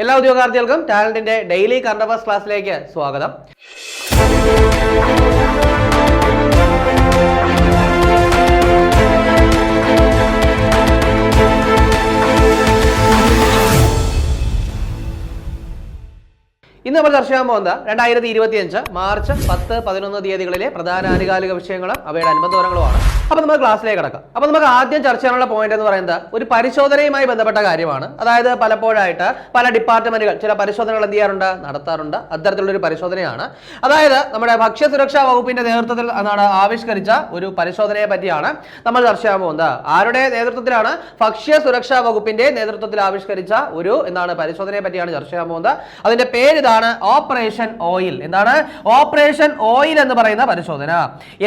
എല്ലാ ഉദ്യോഗാർത്ഥികൾക്കും ടാലന്റിന്റെ ഡെയിലി കറണ്ട് അഫേഴ്സ് ക്ലാസ്സിലേക്ക് സ്വാഗതം. ഇന്ന് നമ്മൾ ചർച്ച ചെയ്യാൻ രണ്ടായിരത്തി ഇരുപത്തി അഞ്ച് മാർച്ച് പത്ത് പതിനൊന്ന് തീയതികളിലെ പ്രധാന ആനുകാലിക വിഷയങ്ങളും അവയുടെ അനുബന്ധ വിവരങ്ങളുമാണ് അപ്പൊ നമുക്ക് ക്ലാസ്സിലേക്ക് കിടക്കാം. അപ്പൊ നമുക്ക് ആദ്യം ചർച്ച ചെയ്യാനുള്ള പോയിന്റ് എന്ന് പറയുന്നത് ഒരു പരിശോധനയുമായി ബന്ധപ്പെട്ട കാര്യമാണ്. അതായത് പലപ്പോഴായിട്ട് പല ഡിപ്പാർട്ട്മെന്റുകൾ ചില പരിശോധനകൾ എന്ത് ചെയ്യാറുണ്ട്? നടത്താറുണ്ട്. അത്തരത്തിലുള്ള ഒരു പരിശോധനയാണ്. അതായത് നമ്മുടെ ഭക്ഷ്യ സുരക്ഷാ വകുപ്പിന്റെ നേതൃത്വത്തിൽ എന്നാണ് ആവിഷ്കരിച്ച ഒരു പരിശോധനയെ പറ്റിയാണ് നമ്മൾ ചർച്ച ചെയ്യാൻ പോകുന്നത്. ആരുടെ നേതൃത്വത്തിലാണ് ഭക്ഷ്യ സുരക്ഷാ വകുപ്പിന്റെ നേതൃത്വത്തിൽ ആവിഷ്കരിച്ച ഒരു എന്താണ് പരിശോധനയെ പറ്റിയാണ് ചർച്ച ചെയ്യാൻ പോകുന്നത്. അതിന്റെ പേര് ഇതാണ് ഓപ്പറേഷൻ ഓയിൽ എന്താണ്? ഓപ്പറേഷൻ ഓയിൽ എന്ന് പറയുന്ന പരിശോധന.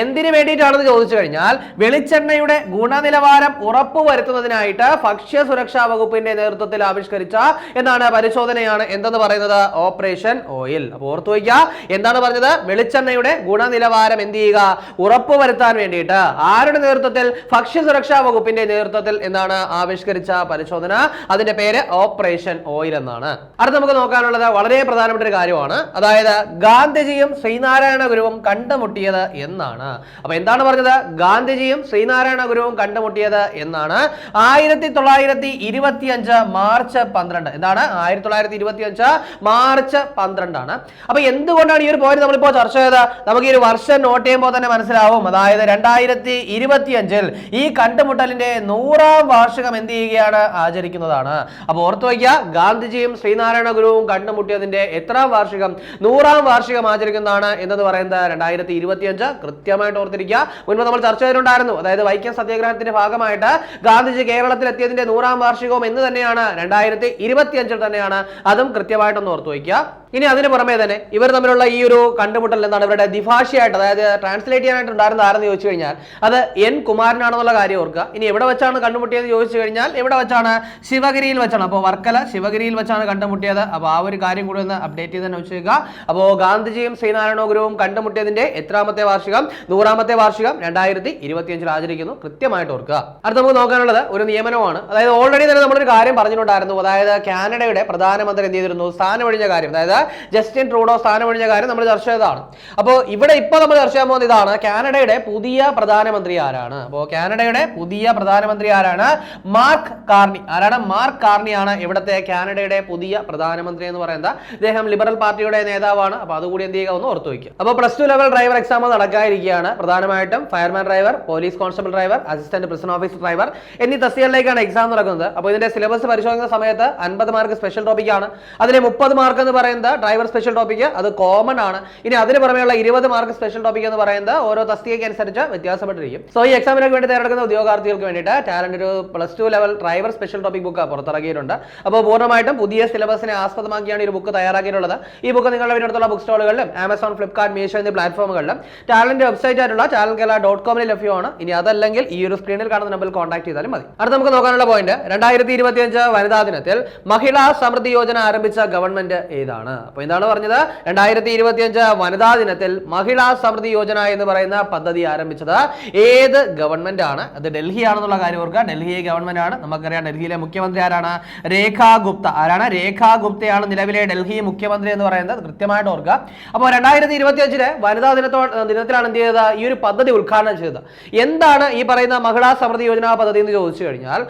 എന്തിനു വേണ്ടിയിട്ടാണെന്ന് ചോദിച്ചു കഴിഞ്ഞാൽ വെളിച്ചെണ്ണയുടെ ഗുണനിലവാരം ഉറപ്പുവരുത്തുന്നതിനായിട്ട് ഭക്ഷ്യ സുരക്ഷാ വകുപ്പിന്റെ നേതൃത്വത്തിൽ ആവിഷ്കരിച്ച എന്താണ് പരിശോധനയാണ് എന്തെന്ന് പറയുന്നത്? ഓപ്പറേഷൻ ഓയിൽ അപ്പോൾ ഓർത്തു വയ്ക്കുക. എന്താണ് പറഞ്ഞത്? വെളിച്ചെണ്ണയുടെ ഗുണനിലവാരം എന്ത് ചെയ്യുക? ഉറപ്പുവരുത്താൻ വേണ്ടിയിട്ട്. ആരുടെ നേതൃത്വത്തിൽ? ഭക്ഷ്യ സുരക്ഷാ വകുപ്പിന്റെ നേതൃത്വത്തിൽ എന്താണ് ആവിഷ്കരിച്ച പരിശോധന? അതിന്റെ പേര് ഓപ്പറേഷൻ ഓയിൽ എന്നാണ്. അടുത്ത നമുക്ക് നോക്കാനുള്ളത് വളരെ പ്രധാനപ്പെട്ട ഒരു കാര്യമാണ്. അതായത് ഗാന്ധിജിയും ശ്രീനാരായണ ഗുരുവും കണ്ടുമുട്ടിയത് എന്നാണ്. അപ്പൊ എന്താണ് പറഞ്ഞത്? ഗാന്ധിജിയും ശ്രീനാരായണ ഗുരുവും കണ്ടുമുട്ടിയത് എന്നാണ്. ആയിരത്തി തൊള്ളായിരത്തി ഇരുപത്തി അഞ്ച് മാർച്ച് പന്ത്രണ്ട്. എന്താണ്? ആയിരത്തി തൊള്ളായിരത്തി ഇരുപത്തി അഞ്ച് മാർച്ച് പന്ത്രണ്ടാണ്. അപ്പൊ എന്തുകൊണ്ടാണ് ഈ ഒരു പോയിന്റ് നമ്മളിപ്പോ ചർച്ച ചെയ്ത് നമുക്ക് ഈ ഒരു വർഷം നോട്ട് ചെയ്യുമ്പോൾ തന്നെ മനസ്സിലാവും. അതായത് രണ്ടായിരത്തി ഇരുപത്തി അഞ്ചിൽ ഈ കണ്ടുമുട്ടലിന്റെ നൂറാം വാർഷികം എന്ത് ചെയ്യുകയാണ്? ആചരിക്കുന്നതാണ്. അപ്പൊ ഓർത്തു വയ്ക്കുക ഗാന്ധിജിയും ശ്രീനാരായണ ഗുരുവും കണ്ടുമുട്ടിയതിന്റെ എത്രാം വാർഷികം? നൂറാം വാർഷികം ആചരിക്കുന്നതാണ് എന്നത് പറയുന്നത് രണ്ടായിരത്തി ഇരുപത്തി അഞ്ച് കൃത്യമായിട്ട് ഓർത്തിരിക്കുക. മുൻപ് നമ്മൾ ചർച്ച ചെയ്തിട്ടുണ്ടായിരുന്നു. അതായത് വൈക്കം സത്യാഗ്രഹത്തിന്റെ ഭാഗമായിട്ട് ഗാന്ധിജി കേരളത്തിൽ എത്തിയതിന്റെ നൂറാം വാർഷികവും എന്ന് തന്നെയാണ് രണ്ടായിരത്തി ഇരുപത്തി അഞ്ചിൽ തന്നെയാണ്. അതും കൃത്യമായിട്ടൊന്ന് ഓർത്തു വയ്ക്കുക. ഇനി അതിന് പുറമെ തന്നെ ഇവർ തമ്മിലുള്ള ഈ ഒരു കണ്ടുമുട്ടൽ എന്താണ്? ഇവരുടെ ദ്വിഭാഷയായിട്ട് അതായത് ട്രാൻസ്ലേറ്റ് ചെയ്യാനായിട്ട് ഉണ്ടായിരുന്ന ആരെന്ന് ചോദിച്ചു കഴിഞ്ഞാൽ അത് എൻ കുമാരനാണെന്നുള്ള കാര്യം ഓർക്കുക. ഇനി എവിടെ വെച്ചാണ് കണ്ടുമുട്ടിയത് ചോദിച്ചു കഴിഞ്ഞാൽ എവിടെ വെച്ചാണ്? ശിവഗിരിയിൽ വെച്ചാണ്. അപ്പോൾ വർക്കല ശിവഗിരിയിൽ വെച്ചാണ് കണ്ടുമുട്ടിയത്. അപ്പോൾ ആ ഒരു കാര്യം കൂടി ഒന്ന് അപ്ഡേറ്റ് ചെയ്ത് തന്നെ വെച്ചേക്കുക. അപ്പോൾ ഗാന്ധിജിയും ശ്രീനാരായണ ഗുരുവും കണ്ടുമുട്ടിയതിന്റെ എത്രാമത്തെ വാർഷികം? നൂറാമത്തെ വാർഷികം രണ്ടായിരത്തി ഇരുപത്തിയഞ്ചിൽ ആചരിക്കുന്നു. കൃത്യമായിട്ട് ഓർക്കുക. അടുത്ത നമുക്ക് നോക്കാനുള്ളത് ഒരു നിയമനമാണ് അതായത് ഓൾറെഡി തന്നെ നമ്മളൊരു കാര്യം പറഞ്ഞിട്ടുണ്ടായിരുന്നു. അതായത് കാനഡയുടെ പ്രധാനമന്ത്രി എന്ത് ചെയ്തിരുന്നു? സ്ഥാനമൊഴിഞ്ഞ കാര്യം. അതായത് ജസ്റ്റിൻ ട്രൂഡോ സ്ഥാനമൊഴിഞ്ഞ കാര്യം നമ്മൾ ചർച്ച ചെയ്തതാണ്. അപ്പോൾ ഇവിടെ ഇപ്പോൾ നമ്മൾ ചർച്ച ചെയ്യാൻ പോകുന്ന ഇതാണ്. കാനഡയുടെ പുതിയ പ്രധാനമന്ത്രി ആരാണ്? അപ്പോൾ കാനഡയുടെ പുതിയ പ്രധാനമന്ത്രി ആരാണ്? Mark Carney. ആരാണ്? മാർക്ക് കാർണിയാണ് ഇവിടുത്തെ കാനഡയുടെ പുതിയ പ്രധാനമന്ത്രി എന്ന് പറയുന്നത്. അദ്ദേഹം ലിബറൽ പാർട്ടിയുടെ നേതാവാണ്. അപ്പോൾ അതുകൂടി എന്ത് ചെയ്യുക? ഒന്ന് ഓർത്തു വയ്ക്കുക. അപ്പോൾ plus two level driver exam നടക്കാതിരിക്കുകയാണ് പ്രധാനമായിട്ടും fireman driver police constable driver assistant prison officer driver എന്നീ തസ്തികളിലേക്കാണ് എക്സാം നടക്കുന്നത്. അപ്പോൾ ഇതിന്റെ സിലബസ് പരിശോധിക്കുന്ന സമയത്ത് അൻപത് മാർക്ക് സ്പെഷ്യൽ ടോപ്പിക്കാണ് അതിലെ മുപ്പത് മാർക്ക് എന്ന് പറയുന്നത് ഡ്രൈവർ സ്പെഷ്യൽ ടോപ്പിക് അത് കോമൺ ആണ്. ഇനി അതിന് പുറമെയുള്ള ഇരുപത് മാർക്ക് സ്പെഷ്യൽ ടോപ്പിക് എന്ന് പറയുന്നത് ഓരോ തസ്തികയ്ക്ക് അനുസരിച്ച് വ്യത്യാസപ്പെട്ടിരിക്കും. സോ ഈ എക്സാമിനൊക്കെ വേണ്ടി തയ്യാറെടുക്കുന്ന ഉദ്യോഗാർത്ഥികൾക്ക് വേണ്ടിയിട്ട് ടാലന്റ് ഒരു plus two level driver special topic book പുറത്തിറക്കിയിട്ടുണ്ട്. അപ്പോൾ പൂർണമായിട്ടും പുതിയ സിലബസിനെ ആസ്പദമാക്കിയാണ് ഈ ബുക്ക് തയ്യാറാക്കിയിട്ടുള്ളത്. ഈ ബുക്ക് നിങ്ങളുടെ വീടിനടുത്തുള്ള ബുക്ക് സ്റ്റോളുകളിലും ആമസോൺ ഫ്ലിപ്കാർട്ട് മീഷോ എന്നീ പ്ലാറ്റ്ഫോമുകളിലും ടാലന്റ് വെബ്സൈറ്റ് ആയിട്ടുള്ള ടാലന്റ് കേരള ഡോട്ട് കോമിൽ ലഭ്യമാണ്. ഇനി അതല്ലെങ്കിൽ ഈ ഒരു സ്ക്രീനിൽ കാണുന്ന നമ്പറിൽ കോൺടാക്ട് ചെയ്താലും മതി. അടുത്ത നമുക്ക് നോക്കാനുള്ള പോയിന്റ് രണ്ടായിരത്തി ഇരുപത്തിയഞ്ച് വനിതാ ദിനത്തിൽ മഹിളാ സമൃദ്ധി യോജന ആരംഭിച്ച ഗവൺമെന്റ് ഏതാണ്? അപ്പോൾ എന്താണ് പറഞ്ഞത്? രണ്ടായിരത്തി ഇരുപത്തിയഞ്ച് വനിതാ ദിനത്തിൽ മഹിളാ സമൃദ്ധി യോജന എന്ന് പറയുന്ന പദ്ധതി ആരംഭിച്ചത് ഏത് ഗവൺമെന്റ് ആണ്? അത് ഡൽഹി ആണെന്നുള്ള കാര്യം ഓർക്കുക. ഡൽഹി ഗവൺമെന്റ് ആണ്? നമുക്കറിയാം ഡൽഹിയിലെ മുഖ്യമന്ത്രി ആരാണ്? രേഖാ ഗുപ്ത. ആരാണ്? രേഖാ ഗുപ്തയാണ് നിലവിലെ ഡൽഹി മുഖ്യമന്ത്രി എന്ന് പറയുന്നത്. കൃത്യമായിട്ട് ഓർക്കുക. അപ്പോൾ രണ്ടായിരത്തി ഇരുപത്തി അഞ്ചിൽ വനിതാ ദിനത്തോ ദിനത്തിലാണ് എന്ത് ചെയ്തത്? ഈ ഒരു പദ്ധതി ഉദ്ഘാടനം ചെയ്തത്. എന്താണ് ഈ പറയുന്ന മഹിളാ സമൃദ്ധി യോജന പദ്ധതി എന്ന് ചോദിച്ചു കഴിഞ്ഞാൽ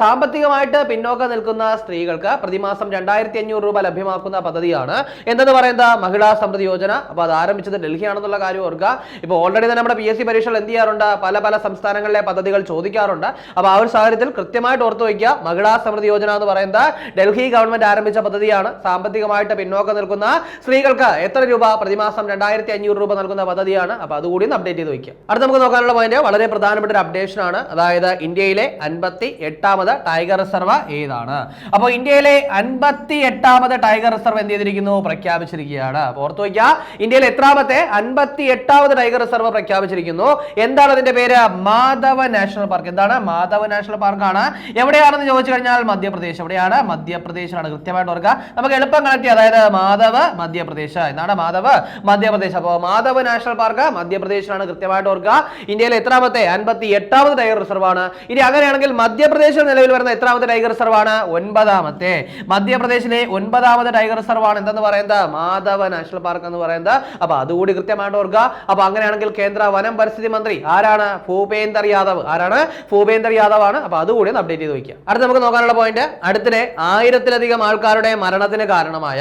സാമ്പത്തികമായിട്ട് പിന്നോക്കം നിൽക്കുന്ന സ്ത്രീകൾക്ക് പ്രതിമാസം രണ്ടായിരത്തി അഞ്ഞൂറ് രൂപ ലഭ്യമാക്കുന്ന പദ്ധതിയാണ്. എന്തെന്ന് പറയുന്നത്? മഹിളാ സമൃദ്ധി യോജന. അപ്പോൾ അത് ആരംഭിച്ചത് ഡൽഹി ആണെന്നുള്ള കാര്യം ഓർക്കുക ഇപ്പൊ ഓൾറെഡി തന്നെ നമ്മുടെ പി എസ് സി പരീക്ഷകൾ എന്ത് ചെയ്യാറുണ്ട്? പല പല സംസ്ഥാനങ്ങളിലെ പദ്ധതികൾ ചോദിക്കാറുണ്ട്. അപ്പോൾ ആ ഒരു സാഹചര്യത്തിൽ കൃത്യമായിട്ട് ഓർത്തു വയ്ക്കുക. മഹിളാ സമൃദ്ധി യോജന എന്ന് പറയുന്നത് ഡൽഹി ഗവൺമെന്റ് ആരംഭിച്ച പദ്ധതിയാണ്. സാമ്പത്തികമായിട്ട് പിന്നോക്കം നിൽക്കുന്ന സ്ത്രീകൾക്ക് എത്ര രൂപ പ്രതിമാസം രണ്ടായിരത്തി അഞ്ഞൂറ് രൂപ നൽകുന്ന പദ്ധതിയാണ്. അപ്പോൾ അതുകൂടി ഒന്ന് അപ്ഡേറ്റ് ചെയ്ത് വയ്ക്കുക. അടുത്ത നമുക്ക് നോക്കാനുള്ള പോയിന്റ് വളരെ പ്രധാനപ്പെട്ട ഒരു അപ്ഡേഷൻ ആണ്. അതായത് ഇന്ത്യയിലെ അൻപത്തി എട്ടാമത് ടൈഗർ റിസർവ് ഏതാണ്. അപ്പോൾ ഇന്ത്യയിലെ അൻപത്തി എട്ടാമത് ടൈഗർ റിസർവ് എന്ത് ചെയ്തിരിക്കുന്നു? ചെയ്തിരിക്കുന്നു പ്രഖ്യാപിച്ചിരിക്കുകയാണ്. ഓർത്തു വയ്ക്കുക ഇന്ത്യയിൽ എത്രാമത്തെ അൻപത്തി എട്ടാമത് ടൈഗർ റിസർവ് പ്രഖ്യാപിച്ചിരിക്കുന്നു. എന്താണ് അതിന്റെ പേര്? Madhav national park. എന്താണ്? മാധവ നാഷണൽ പാർക്കാണ്. എവിടെയാണെന്ന് ചോദിച്ചു കഴിഞ്ഞാൽ മധ്യപ്രദേശ്. എവിടെയാണ്? മധ്യപ്രദേശിലാണ്. കൃത്യമായിട്ട് ഓർക്കുക. നമുക്ക് എളുപ്പം കണക്ട് ചെയ്യാം. അതായത് മാധവ് മധ്യപ്രദേശ്. എന്താണ് മാധവ്? മധ്യപ്രദേശ്. അപ്പോൾ മാധവ് നാഷണൽ പാർക്ക് മധ്യപ്രദേശിലാണ്. കൃത്യമായിട്ട് ഓർക്കുക. ഇന്ത്യയിൽ എത്രാമത്തെ അൻപത്തി എട്ടാമത് ടൈഗർ റിസർവ് ആണ് ഇനി അങ്ങനെയാണെങ്കിൽ മധ്യപ്രദേശിൽ നിലവിൽ വരുന്ന എത്രാമത്തെ ടൈഗർ റിസർവ് ആണ് ഒൻപതാമത്തെ. മധ്യപ്രദേശിലെ ഒൻപതാമത് ടൈഗർ റിസർവ് ആണ് എന്തെന്ന് പറയുന്നത്? മാധവ നാഷണൽ പാർക്ക് എന്ന് പറയുന്നത്. അപ്പൊ അതുകൂടി കൃത്യമായിട്ട് ഓർക്കുക. അപ്പൊ അങ്ങനെയാണെങ്കിൽ കേന്ദ്ര വനം പരിസ്ഥിതി മന്ത്രി ആരാണ്? ഭൂപേന്ദർ യാദവ്. ആരാണ്? ഭൂപേന്ദർ യാദവ് ആണ്. അപ്പൊ അതുകൂടി ഒന്ന് അപ്ഡേറ്റ് ചെയ്ത് വയ്ക്കുക. അടുത്ത നമുക്ക് നോക്കാനുള്ള പോയിന്റ് അടുത്തിടെ ആയിരത്തിലധികം ആൾക്കാരുടെ മരണത്തിന് കാരണമായ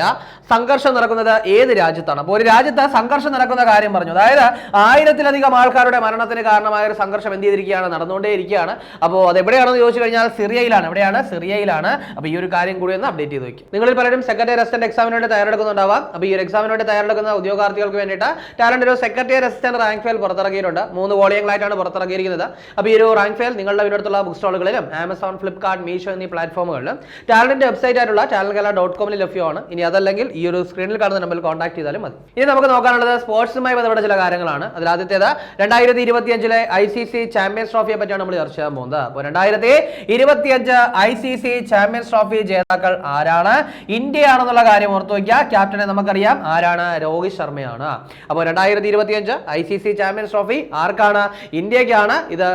സംഘർഷം നടക്കുന്നത് ഏത് രാജ്യത്താണ്? അപ്പോൾ ഒരു രാജ്യത്ത് സംഘർഷം നടക്കുന്ന കാര്യം പറഞ്ഞു. അതായത് ആയിരത്തിലധികം ആൾക്കാരുടെ മരണത്തിന് കാരണമായ ഒരു സംഘർഷം എന്ത് ചെയ്തിരിക്കുകയാണ്? നടന്നുകൊണ്ടേ ഇരിക്കുകയാണ് അപ്പോൾ അത് എവിടെയാണെന്ന് ചോദിച്ചു കഴിഞ്ഞാൽ സിറിയയിലാണ്. എവിടെയാണ്? സിറിയയിലാണ്. അപ്പോൾ ഈ ഒരു കാര്യം കൂടി ഒന്ന് അപ്ഡേറ്റ് ചെയ്ത് വയ്ക്കും നിങ്ങളിൽ പലരും സെക്രട്ടറി അസിസ്റ്റന്റ് എക്സാമിന് വേണ്ടി തയ്യാറെടുക്കുന്നുണ്ടാവാം. അപ്പോൾ ഈ ഒരു എക്സാമിന് വേണ്ടി തയ്യാറെടുക്കുന്ന ഉദ്യോഗാർത്ഥികൾക്ക് വേണ്ടിയിട്ട് ടാലന്റ് ഒരു സെക്രട്ടറി അസിസ്റ്റന്റ് റാങ്ക് ഫയൽ പുറത്തിറക്കിയിട്ടുണ്ട്. മൂന്ന് വോളിയങ്ങളായിട്ടാണ് പുറത്തിറക്കിയിരിക്കുന്നത്. അപ്പോൾ ഈ ഒരു റാങ്ക് ഫയൽ നിങ്ങളുടെ വീടിനടുത്തുള്ള ബുക്ക് സ്റ്റോളുകളിലും ആമസോൺ ഫ്ലിപ്കാർട്ട് മീഷോ എന്നീ പ്ലാറ്റ്ഫോമുകളിലും ടാലന്റിന്റെ വെബ്സൈറ്റ് ആയിട്ടുള്ള ടാലൻ കല ഡോട്ട് കോമിൽ ലഭ്യമാണ്. ഇനി അതല്ലെങ്കിൽ ഈ ഒരു സ്ക്രീനിൽ കാണുന്ന നമ്പറിൽ കോൺടാക്ട് ചെയ്താലും മതി. ഇനി നമുക്ക് നോക്കാനുള്ളത് സ്പോർട്സുമായി ബന്ധപ്പെട്ട ചില കാര്യങ്ങളാണ്. അതിൽ ആദ്യത്തേത് രണ്ടായിരത്തി ഇരുപത്തിയഞ്ചിലെ ഐ സി സി ചാമ്പ്യൻസ് ട്രോഫിയെ പറ്റിയാണ് നമ്മൾ ചർച്ച ചെയ്യാൻ പോകുന്നത്. അപ്പോൾ രണ്ടായിരത്തി ഇരുപത്തിയഞ്ച് I C C champions trophy ജേതാക്കൾ ആരാണ്? ഇന്ത്യ ആണെന്നുള്ള കാര്യം ഓർത്തു വയ്ക്കുക ക്യാപ്റ്റനെ നമുക്കറിയാം. ആരാണ്? രോഹിത് ശർമ്മയാണ്. അപ്പോൾ രണ്ടായിരത്തി ഇരുപത്തിയഞ്ച് I C C champions trophy ആർക്കാണ്? ഇന്ത്യക്കാണ്. ഇത്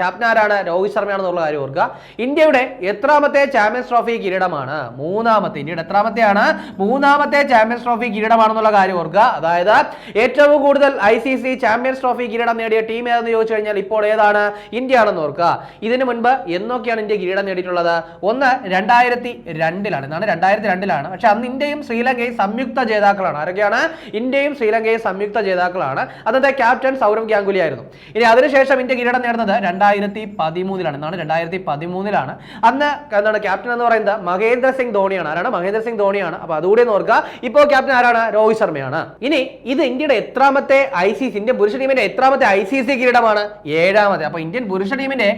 ക്യാപ്റ്റൻ ആരാണ്? രോഹിത് ശർമ്മയാണെന്നുള്ള കാര്യം ഓർക്കുക. ഇന്ത്യയുടെ എത്രാമത്തെ ചാമ്പ്യൻസ് ട്രോഫി കിരീടമാണ്? മൂന്നാമത്തെ ഇന്ത്യയുടെ എത്രാമത്തെയാണ്? മൂന്നാമത്തെ ചാമ്പ്യൻസ് ട്രോഫി കിരീടമാണെന്നുള്ള കാര്യം ഓർക്കുക. അതായത് ഏറ്റവും കൂടുതൽ I C C champions trophy കിരീടം നേടിയ ടീം ഏതെന്ന് ചോദിച്ചു കഴിഞ്ഞാൽ ഇപ്പോൾ ഏതാണ്? ഇന്ത്യ ആണെന്ന് ഓർക്കുക. ഇതിനു മുൻപ് എന്നൊക്കെയാണ് ഇന്ത്യ കിരീടം നേടിയിട്ടുള്ളത്? ഒന്ന് രണ്ടായിരത്തി രണ്ടിലാണ്. എന്നാണ് രണ്ടായിരത്തി രണ്ടിലാണ്. പക്ഷെ അന്ന് ഇന്ത്യയും ശ്രീലങ്കയും സംയുക്ത ജേതാക്കളാണ്. ആരൊക്കെയാണ്? ഇന്ത്യയും ശ്രീലങ്കയും സംയുക്ത ജേതാക്കളാണ്. അന്നത്തെ ക്യാപ്റ്റൻ സൗരവ് ഗാംഗുലി ആയിരുന്നു ഇനി അതിനുശേഷം ഇന്ത്യ കിരീടം നേടുന്നത് രണ്ടായിരത്തി പതിമൂന്നിലാണ് എന്നാണ് രണ്ടായിരത്തി പതിമൂന്നിലാണ് അന്ന് എന്താണ് ക്യാപ്റ്റൻ എന്ന് പറയുന്നത്? മഹേന്ദ്ര സിംഗ് ധോണിയാണ്. ആരാണ്? മഹേന്ദ്ര സിംഗ് ധോണിയാണ്. അപ്പൊ അതുകൂടി ഓർക്കുക. ഇപ്പോൾ ക്യാപ്റ്റൻ ആരാണ്? രോഹിത് ശർമ്മയാണ്. ഇനി ഇത് ഇന്ത്യയുടെ എത്രാമത്തെ ഐ സി സി ഇന്ത്യൻ പുരുഷ ടീമിന്റെ എത്രാമത്തെ ഐ സി സി കിരീടമാണ്? ഏഴാമത്തെ. അപ്പൊ ഇന്ത്യൻ പുരുഷ ടീമിന്റെ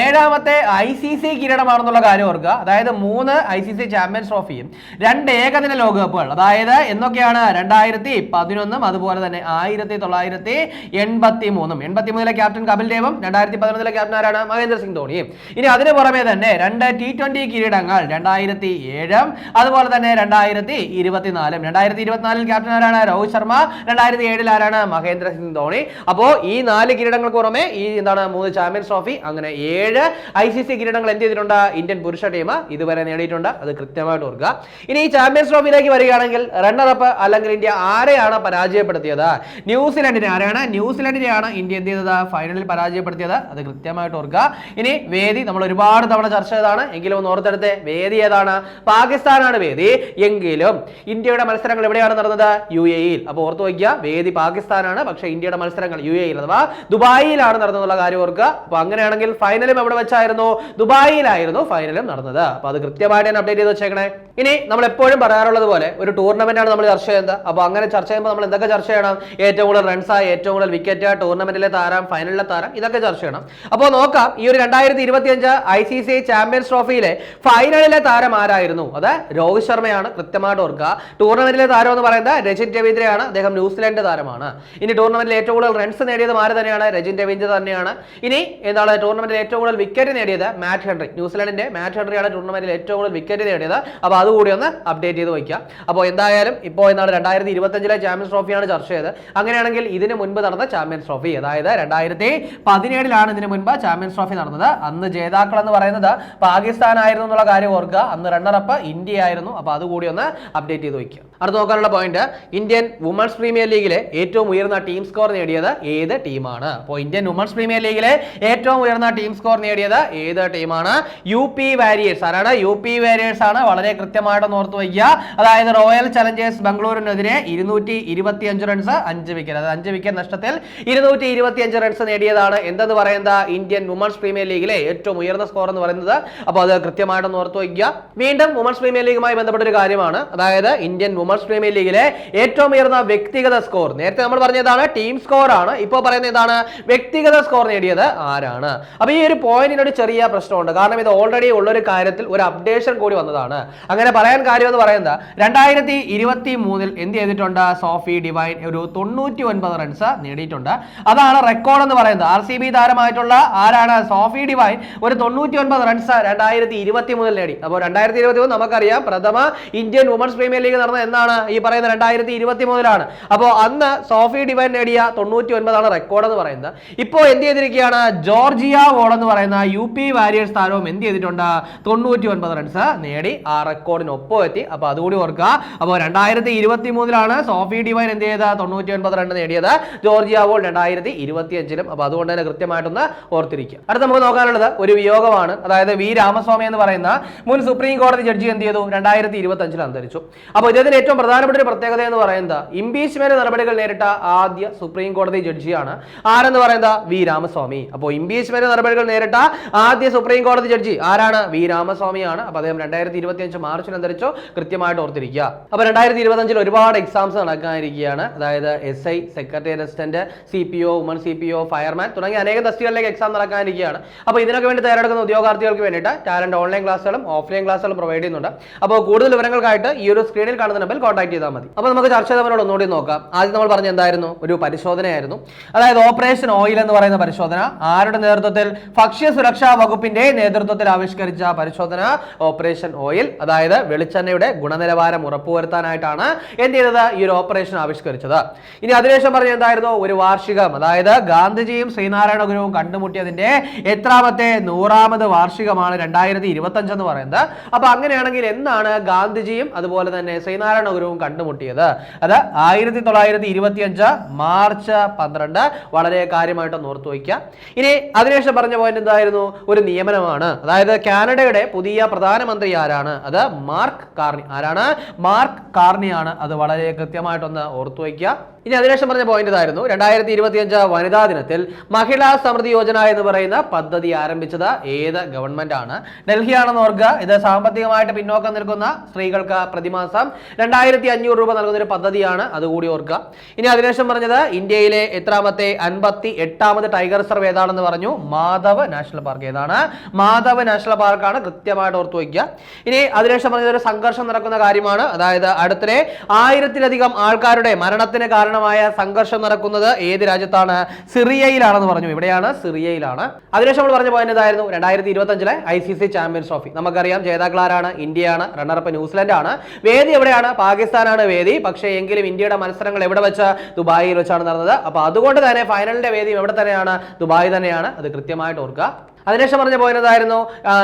ഏഴാമത്തെ ഐ സി സി കിരീടമാണെന്നുള്ള കാര്യം ഓർക്കുക. അതായത് മൂന്ന് ഐ സി സി ചാമ്പ്യൻസ് ട്രോഫിയും രണ്ട് ഏകദിന ലോകകപ്പുകൾ അതായത് എന്നൊക്കെയാണ് രണ്ടായിരത്തി പതിനൊന്നും അതുപോലെ തന്നെ ആയിരത്തി തൊള്ളായിരത്തി എൺപത്തി മൂന്നും എൺപത്തി മൂന്നിലെ ക്യാപ്റ്റൻ കപിൽ ദേവും രണ്ടായിരത്തി പതിനൊന്നിലെ ക്യാപ്റ്റൻ ആരാണ്? മഹേന്ദ്ര സിംഗ് ധോണിയും ഇനി അതിന് പുറമെ തന്നെ രണ്ട് ടി ട്വന്റി കിരീടങ്ങൾ രണ്ടായിരത്തി ഏഴും അതുപോലെ തന്നെ രണ്ടായിരത്തി ഇരുപത്തിനാലും. രണ്ടായിരത്തി ഇരുപത്തിനാലിൽ ക്യാപ്റ്റൻ ആരാണ്? രോഹിത് ശർമ്മ. രണ്ടായിരത്തി ഏഴിൽ ആരാണ്? മഹേന്ദ്ര സിംഗ് ധോണി. അപ്പോൾ ഈ നാല് കിരീടങ്ങൾക്ക് പുറമെ ഈ എന്താണ് മൂന്ന് ചാമ്പ്യൻസ് ട്രോഫി അങ്ങനെ ഏഴ് ഐ സി സി കിരീടങ്ങൾ എന്ത് ചെയ്തിട്ടുണ്ട്? ഇന്ത്യൻ പുരുഷ ടീം ഇതുവരെ നേടിയിട്ടുണ്ട്. അത് കൃത്യമായിട്ട് ഓർക്കുക. ഇനി ഈ ചാമ്പ്യൻസ് ട്രോഫിയിലേക്ക് വരികയാണെങ്കിൽ റണ്ണറപ്പ് അല്ലെങ്കിൽ ഇന്ത്യ ആരെയാണ് പരാജയപ്പെടുത്തിയത്? ന്യൂസിലാൻഡിനെ ആരെയാണ് ന്യൂസിലാൻഡിനെയാണ് ഇന്ത്യ എന്ത് ചെയ്തത്? ഫൈനലിൽ പരാജയപ്പെടുത്തിയത്. അത് കൃത്യമായിട്ട് ഓർക്കുക. ഇനി വേദി നമ്മൾ ഒരുപാട് തവണ ചർച്ച ചെയ്തതാണ്. എങ്കിലും ഒന്ന് ഓർത്തെടുത്ത് വേദി ഏതാണ്? പാകിസ്ഥാനാണ് വേദി. എങ്കിലും ഇന്ത്യയുടെ മത്സരങ്ങൾ എവിടെയാണ് നടന്നത്? യു എ ഇയിൽ അപ്പോൾ ഓർത്തു വയ്ക്കുക വേദി പാകിസ്ഥാനാണ് പക്ഷേ ഇന്ത്യയുടെ മത്സരങ്ങൾ യു എയിൽ അഥവാ ദുബായിലാണ് നടന്നതെന്നുള്ള കാര്യം ഓർക്കുക. അപ്പോൾ അങ്ങനെയാണെങ്കിൽ ഫൈനലും എവിടെ വെച്ചായിരുന്നു. ദുബായിലായിരുന്നു ഫൈനലും നടന്നത്. അപ്പോൾ അത് കൃത്യമായിട്ട് തന്നെ അപ്ഡേറ്റ് ചെയ്ത് വെച്ചേക്കണേ. ഇനി നമ്മൾ എപ്പോഴും പറയാറുള്ളത് പോലെ ഒരു ടൂർണമെന്റാണ് നമ്മൾ ചർച്ച ചെയ്യുന്നത്. അപ്പോൾ അങ്ങനെ ചർച്ച ചെയ്യുമ്പോൾ നമ്മൾ എന്തൊക്കെ ചർച്ച ചെയ്യണം? ഏറ്റവും കൂടുതൽ റൺസ് ഏറ്റവും കൂടുതൽ വിക്കറ്റ് ടൂർണമെന്റിലെ താരം ഫൈനലിലെ താരം ഇതൊക്കെ ചർച്ച ചെയ്യണം. അപ്പോൾ നോക്കാം ഈ ഒരു രണ്ടായിരത്തി ഇരുപത്തിയഞ്ച് ഐ സി സി ചാമ്പ്യൻസ് ട്രോഫിയിലെ ഫൈനലിലെ താരം ആരായിരുന്നു? അത് രോഹിത് ശർമ്മയാണ് കൃത്യമായിട്ട് ഓർക്കുക. ടൂർണമെന്റിലെ താരം എന്ന് പറയുന്നത് രജിൻ രവീന്ദ്രയാണ് അദ്ദേഹം ന്യൂസിലാൻഡ് താരമാണ്. ഇനി ടൂർണമെന്റിൽ ഏറ്റവും കൂടുതൽ റൺസ് നേടിയത് ആര് തന്നെയാണ്? രജിൻ രവീന്ദ്ര തന്നെയാണ്. ഇനി എന്താണ് ടൂർണമെന്റിൽ ഏറ്റവും കൂടുതൽ വിക്കറ്റ് നേടിയത്? മാറ്റ് ഹെൻറി ന്യൂസിലൻഡിന്റെ മാറ്റ് ഹെൻറിയാണ് ടൂർണമെന്റിൽ ഏറ്റവും കൂടുതൽ വിക്കറ്റ് നേടിയത്. അപ്പോൾ അതുകൂടി ഒന്ന് അപ്ഡേറ്റ് ചെയ്ത് വയ്ക്കുക. അപ്പോൾ എന്തായാലും ഇപ്പോൾ എന്താണ് രണ്ടായിരത്തി ഇരുപത്തഞ്ചിലെ ചാമ്പ്യൻസ് ട്രോഫിയാണ് ചർച്ച ചെയ്തത്. അങ്ങനെയാണെങ്കിൽ ഇതിന് മുൻപ് നടന്ന ചാമ്പ്യൻസ് ട്രോഫി അതായത് രണ്ടായിരത്തി പതിനേഴിലാണ് ഇതിന് മുൻപ് ചാമ്പ്യൻസ് ട്രോഫി നടന്നത്. അന്ന് ജേതാക്കൾ എന്ന് പറയുന്നത് പാകിസ്ഥാൻ ആയിരുന്നു എന്നുള്ള കാര്യം ഓർക്കുക. അന്ന് റണ്ണറപ്പ് ഇന്ത്യ ആയിരുന്നു അപ്പോൾ അതുകൂടി ഒന്ന് അപ്ഡേറ്റ് ചെയ്ത് വയ്ക്കുക. അടുത്ത് നോക്കാനുള്ള പോയിന്റ് ഇന്ത്യൻ വുമൺസ് പ്രീമിയർ ലീഗിലെ ഏറ്റവും ഉയർന്ന ടീം സ്കോർ നേടിയത് ഏത് ടീമാണ് അപ്പോൾ ഇന്ത്യൻ വുമൺസ് പ്രീമിയർ ലീഗിലെ ഏറ്റവും ഉയർന്ന ടീം സ്കോർ നേടിയത് ഏത് ടീമാണ് യു പി വാരിയേഴ്സ് ആരാണ്? യു പി വാരിയേഴ്സ് ആണ് വളരെ കൃത്യമായിട്ട് ഓർത്ത് വയ്ക്കുക. അതായത് റോയൽ ചലഞ്ചേഴ്സ് ബംഗളൂരുവിനെതിരെ ഇരുന്നൂറ്റി ഇരുപത്തി അഞ്ച് റൺസ് അഞ്ച് വിക്കറ്റ് അതായത് അഞ്ച് വിക്കറ്റ് നഷ്ടത്തിൽ ഇരുന്നൂറ്റി ഇരുപത്തി അഞ്ച് റൺസ് നേടിയതാണ്. എന്തെന്ന് പറയുന്നത് ഇന്ത്യൻ വുമൺസ് പ്രീമിയർ ലീഗിലെ ഏറ്റവും ഉയർന്ന സ്കോർ എന്ന് പറയുന്നത്. അപ്പോൾ അത് കൃത്യമായിട്ട് ഓർത്ത് വയ്ക്കുക. വീണ്ടും വുമൺസ് പ്രീമിയർ ലീഗുമായി ബന്ധപ്പെട്ട ഒരു കാര്യമാണ്. അതായത് ഇന്ത്യൻ വുമൺസ് പ്രീമിയർ ലീഗിലെ ഏറ്റവും ഉയർന്ന വ്യക്തിഗത സ്കോർ നേരത്തെ നമ്മൾ പറഞ്ഞതാണ് ടീം സ്കോർ ആണ്. ഇപ്പോൾ പറയുന്ന ഇതാണ് വ്യക്തിഗത സ്കോർ നേടിയത് ആരാണ്? അപ്പൊ ഈ ഒരു പോയിന്റിനൊരു ചെറിയ പ്രശ്നമുണ്ട്. കാരണം ഇത് ഓൾറെഡി ഉള്ള ഒരു കാര്യത്തിൽ ഒരു അപ്ഡേഷൻ കൂടി വന്നതാണ്. അങ്ങനെ പറയാൻ കാര്യം എന്ന് പറയുന്നത് രണ്ടായിരത്തി ഇരുപത്തി മൂന്നിൽ എന്ത് ചെയ്തിട്ടുണ്ട്? സോഫി ഡിവൈൻ ഒരു തൊണ്ണൂറ്റി ഒൻപത് റൺസ് നേടിയിട്ടുണ്ട്. അതാണ് റെക്കോർഡ് എന്ന് പറയുന്നത്. ആർ സി ബി താരമായിട്ടുള്ള ആരാണ്? സോഫി ഡിവൈൻ ഒരു തൊണ്ണൂറ്റി ഒൻപത് റൺസ് രണ്ടായിരത്തി ഇരുപത്തി മൂന്നിൽ നേടി. അപ്പോൾ രണ്ടായിരത്തി ഇരുപത്തി മൂന്ന് നമുക്കറിയാം. പ്രഥമ ഇന്ത്യൻ വുമൺസ് പ്രീമിയർ ലീഗ് നടന്ന എന്നാണ് ഈ പറയുന്ന രണ്ടായിരത്തി ഇരുപത്തി മൂന്നിലാണ് അപ്പോൾ അന്ന് സോഫി ഡിവൈൻ നേടിയ തൊണ്ണൂറ്റി ഒൻപതാണ് റെക്കോർഡ് എന്ന് പറയുന്നത്. ഇപ്പോൾ എന്ത് ചെയ്തിരിക്കുകയാണ്? ജോർജിയ വോൾ എന്ന് പറയുന്ന യു പി വാരിയേഴ്സ് താരവും എന്ത് ചെയ്തിട്ടുണ്ട്? തൊണ്ണൂറ്റി ഒൻപത് റൺസ് നേടി ആ റെക്കോർഡിനൊപ്പം എത്തി. അപ്പോൾ അതുകൂടി ഓർക്കുക. അപ്പോൾ രണ്ടായിരത്തി ഇരുപത്തി മൂന്നിലാണ് സോഫി ഡിവൈൻ എന്ത് ചെയ്ത? തൊണ്ണൂറ്റി ഒൻപത് റൺ നേടിയത്. ജോർജിയ വോൾ രണ്ടായിരത്തി ഇരുപത്തി അഞ്ചിലും അപ്പോൾ അതുകൊണ്ട് തന്നെ കൃത്യമായിട്ടൊന്ന് ഓർത്തിരിക്കുക. അടുത്ത നമുക്ക് നോക്കാനുള്ളത് ഒരു വിയോഗമാണ്. അതായത് വി രാമസ്വാമി എന്ന് പറയുന്ന മുൻ സുപ്രീം കോടതി ജഡ്ജി എന്ത് ചെയ്തു? രണ്ടായിരത്തി ഇരുപത്തി അഞ്ചിൽ അന്തരിച്ചു. അപ്പോൾ ഇദ്ദേഹത്തിന് ഏറ്റവും പ്രധാനപ്പെട്ട ഒരു പ്രത്യേകത എന്ന് പറയുന്നത് ഇംപീച്ച്മെന്റ് നടപടികൾ നേരിട്ട ആദ്യ സുപ്രീം കോടതി ജഡ്ജിയാണ്. ആരെന്ന് പറയുന്നത്? വി. രാമസ്വാമി. അപ്പോൾ ഇംപീച്ച്മെന്റ് നടപടികൾ നേരിട്ട ആദ്യ സുപ്രീം കോടതി ജഡ്ജി ആരാണ്? വി. രാമസ്വാമിയാണ്. അപ്പോൾ അദ്ദേഹം രണ്ടായിരത്തി ഇരുപത്തി അഞ്ച് മാർച്ചിൽ അന്തരിച്ചു. കൃത്യമായിട്ട് ഓർത്തിരിക്കുക. അപ്പോൾ രണ്ടായിരത്തി ഇരുപത്തി അഞ്ചിൽ ഒരുപാട് എക്സാംസ് നടക്കാനിരിക്കുകയാണ്. അതായത് S I secretary assistant C P O woman C P O fireman തുടങ്ങിയ അനേകം തസ്തികളിലേക്ക് എക്സാം നടക്കാനിരിക്കുകയാണ്. അപ്പോൾ ഇതിനൊക്കെ വേണ്ടി തയ്യാറെടുക്കുന്ന ഉദ്യോഗാർത്ഥികൾക്ക് വേണ്ടിയിട്ട് ടാലന്റ് ഓൺലൈൻ ക്ലാസ്സുകളും ഓഫ്ലൈൻ ക്ലാസ്സുകളും പ്രൊവൈഡ് ചെയ്യുന്നുണ്ട്. അപ്പോൾ കൂടുതൽ വിവരങ്ങൾക്കായിട്ട് ഈ ഒരു സ്ക്രീനിൽ കാണുന്ന നമ്പറിൽ കോൺടാക്ട് ചെയ്താൽ മതി. അപ്പോൾ നമുക്ക് ചർച്ച ചെയ്തവരോട് ഒന്നുകൂടി നോക്കാം. ആദ്യം നമ്മൾ പറഞ്ഞ എന്തായിരുന്നു? ഒരു പരിശോധനയായിരുന്നു. അതായത് ഓപ്പറേഷൻ ഓയിൽ എന്ന് പറയുന്ന പരിശോധന. ആരുടെ നേതൃത്വത്തിൽ? ഭക്ഷ്യ സുരക്ഷാ വകുപ്പിന്റെ നേതൃത്വത്തിൽ ആവിഷ്കരിച്ച പരിശോധന ഓപ്പറേഷൻ ഓയിൽ അതായത് വെളിച്ചെണ്ണയുടെ ഗുണനിലവാരം ഉറപ്പുവരുത്താനായിട്ടാണ് എന്ത് ചെയ്തത്? ഈ ഒരു ഓപ്പറേഷൻ ആവിഷ്കരിച്ചത്. ഇനി അതിനുശേഷം പറഞ്ഞ എന്തായിരുന്നു? ഒരു വാർഷികം. അതായത് ഗാന്ധിജിയും ശ്രീനാരായണ ഗുരുവും കണ്ടുമുട്ടിയതിന്റെ എത്രാമത്തെ നൂറാമത് വാർഷികമാണ് രണ്ടായിരത്തി ഇരുപത്തി എന്ന് പറയുന്നത്. അപ്പൊ അങ്ങനെയാണെങ്കിൽ എന്താണ് ഗാന്ധിജിയും അതുപോലെ തന്നെ ശ്രീനാരായണ ഗുരുവും കണ്ടുമുട്ടിയത്. അത് ആയിരത്തി തൊള്ളായിരത്തി ഇരുപത്തി അഞ്ച് മാർച്ച് പന്ത്രണ്ട്. വളരെ കാര്യമായിട്ട് ഓർത്തു വയ്ക്കുക. ഇനി അതിനുശേഷം പറഞ്ഞ പോയിന്റ് എന്തായിരുന്നു? ഒരു നിയമനമാണ്. അതായത് കാനഡയുടെ പുതിയ പ്രധാനമന്ത്രി ആരാണ്? അത് മാർക്ക് കാർണി. ആരാണ്? മാർക്ക് കാർണിയാണ്. അത് വളരെ കൃത്യമായിട്ടൊന്ന് ഓർത്തു വയ്ക്കുക. ഇനി അതിനുശേഷം പറഞ്ഞ പോയിന്റ് ഇതായിരുന്നു. രണ്ടായിരത്തി ഇരുപത്തി അഞ്ച് വനിതാ ദിനത്തിൽ മഹിളാ സമൃദ്ധി യോജന എന്ന് പറയുന്ന പദ്ധതി ആരംഭിച്ചത് ഏത് ഗവൺമെന്റ് ആണ് ഡൽഹിയാണെന്ന് ഓർക്കുക. ഇത് സാമ്പത്തികമായിട്ട് പിന്നോക്കം നിൽക്കുന്ന സ്ത്രീകൾക്ക് പ്രതിമാസം രണ്ടായിരത്തി അഞ്ഞൂറ് രൂപ നൽകുന്ന ഒരു പദ്ധതിയാണ് അതുകൂടി ഓർക്കുക. ഇനി അതിനുശേഷം പറഞ്ഞത് ഇന്ത്യയിലെ എത്രാമത്തെ അൻപത്തി എട്ടാമത് ടൈഗർ റിസർവ് ഏതാണെന്ന് പറഞ്ഞു? മാധവ് നാഷണൽ പാർക്ക് ഏതാണ്? മാധവ് നാഷണൽ പാർക്കാണ് കൃത്യമായിട്ട് ഓർത്തു വയ്ക്കുക. ഇനി അതിനുശേഷം പറഞ്ഞത് ഒരു സംഘർഷം നടക്കുന്ന കാര്യമാണ്. അതായത് അടുത്തിടെ ആയിരത്തിലധികം ആൾക്കാരുടെ മരണത്തിന് കാരണമായ സംഘർഷം നടക്കുന്നത് ഏത് രാജ്യത്താണ്? സിറിയയിലാണെന്ന് പറഞ്ഞു. ഇവിടെയാണ് സിറിയയിലാണ്. അതിനുശേഷം നമ്മൾ പറഞ്ഞ പോയിന്റ് ഇതായിരുന്നു രണ്ടായിരത്തി ഇരുപത്തി അഞ്ചിലെ I C C champions trophy. നമുക്കറിയാം ജേതാക്കളാരാണ്? ഇന്ത്യയാണ്. റണ്ണറപ്പ് ന്യൂസിലൻഡ് ആണ് വേദി എവിടെയാണ്? പാകിസ്ഥാനാണ് വേദി. പക്ഷേ എങ്കിലും ഇന്ത്യയുടെ മത്സരങ്ങൾ എവിടെ വെച്ച്? ദുബായിൽ വെച്ചാണ് നടന്നത്. അപ്പോൾ അതുകൊണ്ട് തന്നെ ഫൈനലിന്റെ വേദി എവിടെ തന്നെയാണ്? ദുബായ് തന്നെയാണ്. അത് കൃത്യമായിട്ട് ഓർക്കുക. അതിനുശേഷം പറഞ്ഞ പോയതായിരുന്നു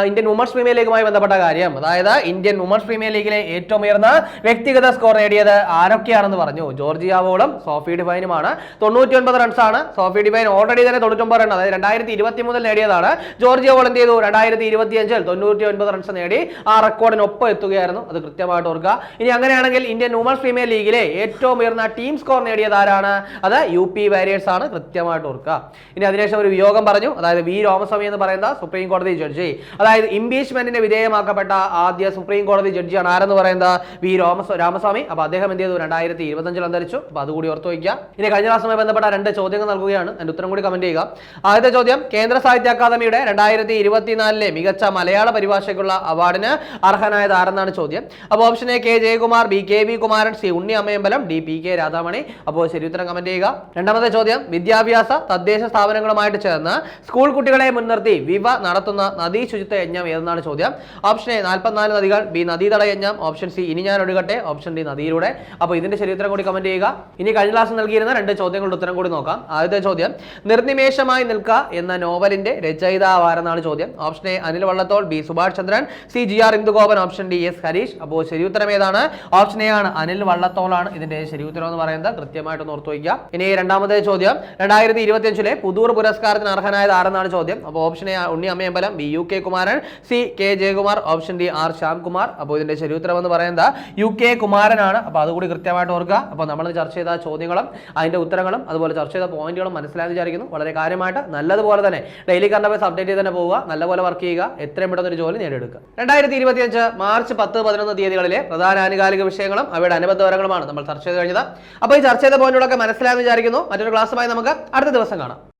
ഇന്ത്യൻ വുമൺസ് പ്രീമിയർ ലീഗുമായി ബന്ധപ്പെട്ട കാര്യം. അതായത് ഇന്ത്യൻ വുമൺസ് പ്രീമിയർ ലീഗിലെ ഏറ്റവും ഉയർന്ന വ്യക്തിഗത സ്കോർ നേടിയത് ആരൊക്കെയാണെന്ന് പറഞ്ഞു. ജോർജിയാവോളും സോഫി ഡിഫൈനുമാണ്. തൊണ്ണൂറ്റി ഒൻപത് റൺസാണ് സോഫി ഡിഫൈൻ ഓൾറെഡി തന്നെ തൊണ്ണൂറ്റൊമ്പത് റൺ അതായത് രണ്ടായിരത്തി ഇരുപത്തി മൂന്നിൽ നേടിയതാണ് ജോർജിയാവോൾ എന്ത് ചെയ്തു? രണ്ടായിരത്തി ഇരുപത്തി അഞ്ചിൽ തൊണ്ണൂറ്റി ഒൻപത് റൺസ് നേടി. ആ റെക്കോർഡിനൊപ്പം എത്തുകയായിരുന്നു. അത് കൃത്യമായിട്ട് ഓർക്കുക. ഇനി അങ്ങനെയാണെങ്കിൽ ഇന്ത്യൻ വുമൺസ് പ്രീമിയർ ലീഗിലെ ഏറ്റവും ഉയർന്ന ടീം സ്കോർ നേടിയത് ആരാണ്? അത് യു പി വാരിയേഴ്സ് ആണ്. കൃത്യമായിട്ട് ഓർക്കുക. ഇനി അതിനുശേഷം ഒരു വിയോഗം പറഞ്ഞു. അതായത് വി രാമസ്വാമി എന്ന് പറയുന്ന സുപ്രീം കോടതി ജഡ്ജി അതായത് ഇംപീച്ച്മെന്റിന് വിധേയമാക്കപ്പെട്ട ആദ്യ സുപ്രീം കോടതി ജഡ്ജിയാണ് ആരെന്ന് പറയുന്നത് വി രോമസ് രാമസ്വാമി. അപ്പൊ അദ്ദേഹം എന്ത് ചെയ്തു? രണ്ടായിരത്തി ഇരുപത്തഞ്ചിൽ അന്തരിച്ചു. അപ്പൊ അതുകൂടി ഓർത്തു വയ്ക്കുക ഇനി കഴിഞ്ഞ ക്ലാസ്സുമായി ബന്ധപ്പെട്ട രണ്ട് ചോദ്യങ്ങൾ നൽകുകയാണ്. എന്റെ ഉത്തരം കൂടി കമന്റ് ചെയ്യുക. ആദ്യത്തെ ചോദ്യം കേന്ദ്ര സാഹിത്യ അക്കാദമിയുടെ രണ്ടായിരത്തി ഇരുപത്തിനാലിലെ മികച്ച മലയാള പരിഭാഷയ്ക്കുള്ള അവാർഡിന് അർഹനായത് ആരെന്നാണ് ചോദ്യം? അപ്പോൾ option A K. Jayakumar B. K. V. Kumaran C. Unni Ammayambalam D. P. K. Radhamani. അപ്പോൾ ശരി ഉത്തരം കമന്റ് ചെയ്യുക. രണ്ടാമത്തെ ചോദ്യം വിദ്യാഭ്യാസ തദ്ദേശ സ്ഥാപനങ്ങളുമായിട്ട് ചേർന്ന് സ്കൂൾ കുട്ടികളെ മുൻനിർത്തി വിവ നടത്തുന്ന നദീ ശുചിത്വ യജ്ഞം ഏതെന്നാണ് ചോദ്യം? ഓപ്ഷൻ എ നാൽപ്പത്തിനാല് നദികൾ. ബി നദീതട യജ്ഞം. ഓപ്ഷൻ സി ഇനി ഞാൻ ഒഴുകട്ടെ. Option D നദിയിലൂടെ. അപ്പോൾ ഇതിന്റെ ശരി ഉത്തരം കൂടി കമന്റ് ചെയ്യുക. ഇനി കഴിഞ്ഞ ക്ലാസ് നൽകിയിരുന്ന രണ്ട് ചോദ്യങ്ങളുടെ ഉത്തരം കൂടി നോക്കാം. ആദ്യത്തെ ചോദ്യം നിർനിമേഷമായി നിൽക്ക എന്ന നോവലിന്റെ രചയിതാവ് ആരെന്നാണ് ചോദ്യം. Option A Anil Vallathol. B Subhash Chandran. C G R Indugopan. Option D S Harish. അപ്പോൾ ശരി ഉത്തരം ഏതാണ്? ഓപ്ഷൻ എ ആണ് അനിൽ വള്ളത്തോളാണ് ഇതിന്റെ ശരി ഉത്തരം എന്ന് പറയുന്നത്. കൃത്യമായിട്ട് ഓർത്തു വയ്ക്കുക. ഇനി രണ്ടാമത്തെ ചോദ്യം രണ്ടായിരത്തി ഇരുപത്തി അഞ്ചിലെ പുതൂർ പുരസ്കാരത്തിന് അർഹനായത് ആരെന്നാണ് ചോദ്യം? അപ്പോൾ option A Unni Ammayambalam B U K Kumaran C K Jayakumar option D R Shyamkumar. അപ്പോൾ ഇതിന്റെ ശരിയുത്തരം എന്ന് പറയുന്നത് യു കെ കുമാരനാണ്. അപ്പോൾ അതുകൂടി കൃത്യമായിട്ട് ഓർക്കുക. അപ്പോൾ നമ്മൾ ചർച്ച ചെയ്ത ചോദ്യങ്ങളും അതിന്റെ ഉത്തരങ്ങളും അതുപോലെ ചർച്ച ചെയ്ത പോയിന്റുകളും മനസ്സിലായെന്ന് വിചാരിക്കുന്നു. വളരെ കാര്യമായിട്ട് നല്ലതുപോലെ തന്നെ ഡെയിലി കറണ്ട് അഫയേഴ്സ് അപ്ഡേറ്റ് ചെയ്ത് തന്നെ പോവുക. നല്ലപോലെ വർക്ക് ചെയ്യുക. എത്രയും പെട്ടെന്ന് ഒരു ജോലി നേടിയെടുക്കുക. രണ്ടായിരത്തി ഇരുപത്തിയഞ്ച് മാർച്ച് പത്ത് പതിനൊന്ന് തീയതികളിലെ പ്രധാന ആനുകാലിക വിഷയങ്ങളും അവയുടെ അനുബന്ധ വിവരങ്ങളുമാണ് നമ്മൾ ചർച്ച ചെയ്ത് കഴിഞ്ഞത്. അപ്പോൾ ഈ ചർച്ച ചെയ്ത പോയിന്റുകളൊക്കെ മനസ്സിലായെന്ന് വിചാരിക്കുന്നു. മറ്റൊരു ക്ലാസ്സുമായി നമുക്ക് അടുത്ത ദിവസം കാണാം.